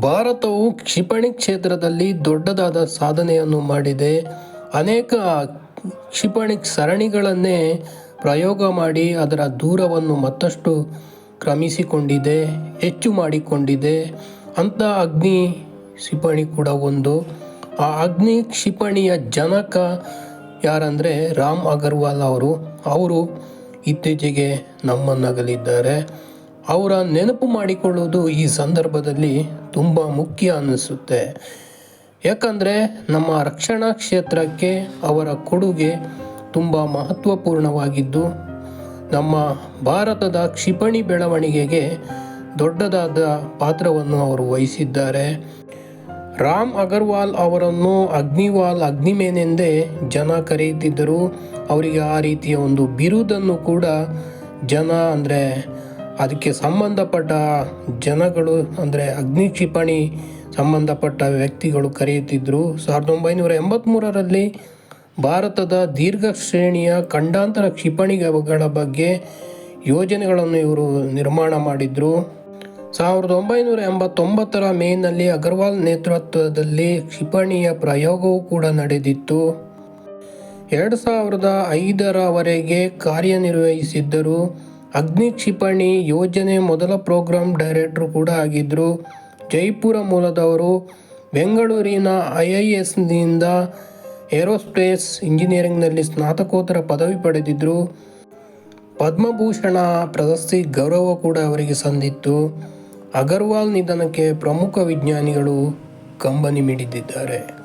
ಭಾರತವು ಕ್ಷಿಪಣಿ ಕ್ಷೇತ್ರದಲ್ಲಿ ದೊಡ್ಡದಾದ ಸಾಧನೆಯನ್ನು ಮಾಡಿದೆ. ಅನೇಕ ಕ್ಷಿಪಣಿ ಸರಣಿಗಳನ್ನೇ ಪ್ರಯೋಗ ಮಾಡಿ ಅದರ ದೂರವನ್ನು ಮತ್ತಷ್ಟು ಕ್ರಮಿಸಿಕೊಂಡಿದೆ, ಹೆಚ್ಚು ಮಾಡಿಕೊಂಡಿದೆ. ಅಂಥ ಅಗ್ನಿ ಕ್ಷಿಪಣಿ ಕೂಡ ಒಂದು. ಆ ಅಗ್ನಿ ಕ್ಷಿಪಣಿಯ ಜನಕ ಯಾರಂದರೆ ರಾಮ್ ಅಗರ್ವಾಲ್ ಅವರು. ಅವರು ಇತ್ತೀಚೆಗೆ ನಮ್ಮನ್ನಗಲಿದ್ದಾರೆ. ಅವರ ನೆನಪು ಮಾಡಿಕೊಳ್ಳುವುದು ಈ ಸಂದರ್ಭದಲ್ಲಿ ತುಂಬ ಮುಖ್ಯ ಅನ್ನಿಸುತ್ತೆ. ಯಾಕಂದರೆ ನಮ್ಮ ರಕ್ಷಣಾ ಕ್ಷೇತ್ರಕ್ಕೆ ಅವರ ಕೊಡುಗೆ ತುಂಬ ಮಹತ್ವಪೂರ್ಣವಾಗಿದ್ದು, ನಮ್ಮ ಭಾರತದ ಕ್ಷಿಪಣಿ ಬೆಳವಣಿಗೆಗೆ ದೊಡ್ಡದಾದ ಪಾತ್ರವನ್ನು ಅವರು ವಹಿಸಿದ್ದಾರೆ. ರಾಮ್ ಅಗರ್ವಾಲ್ ಅವರನ್ನು ಅಗ್ನಿವಾಲ್ ಅಗ್ನಿಮೇನೆಂದೇ ಜನ ಕರೆಯುತ್ತಿದ್ದರು. ಅವರಿಗೆ ಆ ರೀತಿಯ ಒಂದು ಬಿರುದನ್ನು ಕೂಡ ಜನ ಅಂದರೆ ಅದಕ್ಕೆ ಸಂಬಂಧಪಟ್ಟ ಜನಗಳು, ಅಂದರೆ ಅಗ್ನಿ ಕ್ಷಿಪಣಿ ಸಂಬಂಧಪಟ್ಟ ವ್ಯಕ್ತಿಗಳು ಕರೆಯುತ್ತಿದ್ದರು. ಸಾವಿರದ ಒಂಬೈನೂರ ಎಂಬತ್ತ್ಮೂರರಲ್ಲಿ ಭಾರತದ ದೀರ್ಘ ಶ್ರೇಣಿಯ ಖಂಡಾಂತರ ಕ್ಷಿಪಣಿಗಳ ಬಗ್ಗೆ ಯೋಜನೆಗಳನ್ನು ಇವರು ನಿರ್ಮಾಣ ಮಾಡಿದರು. ಸಾವಿರದ ಒಂಬೈನೂರ ಎಂಬತ್ತೊಂಬತ್ತರ ಮೇನಲ್ಲಿ ಅಗರ್ವಾಲ್ ನೇತೃತ್ವದಲ್ಲಿ ಕ್ಷಿಪಣಿಯ ಪ್ರಯೋಗವೂ ಕೂಡ ನಡೆದಿತ್ತು. ಎರಡು ಸಾವಿರದ ಐದರವರೆಗೆ ಕಾರ್ಯನಿರ್ವಹಿಸಿದ್ದರು. ಅಗ್ನಿ ಕ್ಷಿಪಣಿ ಯೋಜನೆ ಮೊದಲ ಪ್ರೋಗ್ರಾಂ ಡೈರೆಕ್ಟರ್ ಕೂಡ ಆಗಿದ್ದರು ಜೈಪುರ ಮೂಲದವರು ಬೆಂಗಳೂರಿನ ಐ ಐ ಎಸ್ನಿಂದ ಏರೋಸ್ಪೇಸ್ ಇಂಜಿನಿಯರಿಂಗ್ನಲ್ಲಿ ಸ್ನಾತಕೋತ್ತರ ಪದವಿ ಪಡೆದಿದ್ದರು ಪದ್ಮಭೂಷಣ ಪ್ರಶಸ್ತಿ ಗೌರವ ಕೂಡ ಅವರಿಗೆ ಸಂದಿತ್ತು. ಅಗರ್ವಾಲ್ ನಿಧನಕ್ಕೆ ಪ್ರಮುಖ ವಿಜ್ಞಾನಿಗಳು ಕಂಬನಿ ಮಿಡಿದಿದ್ದಾರೆ.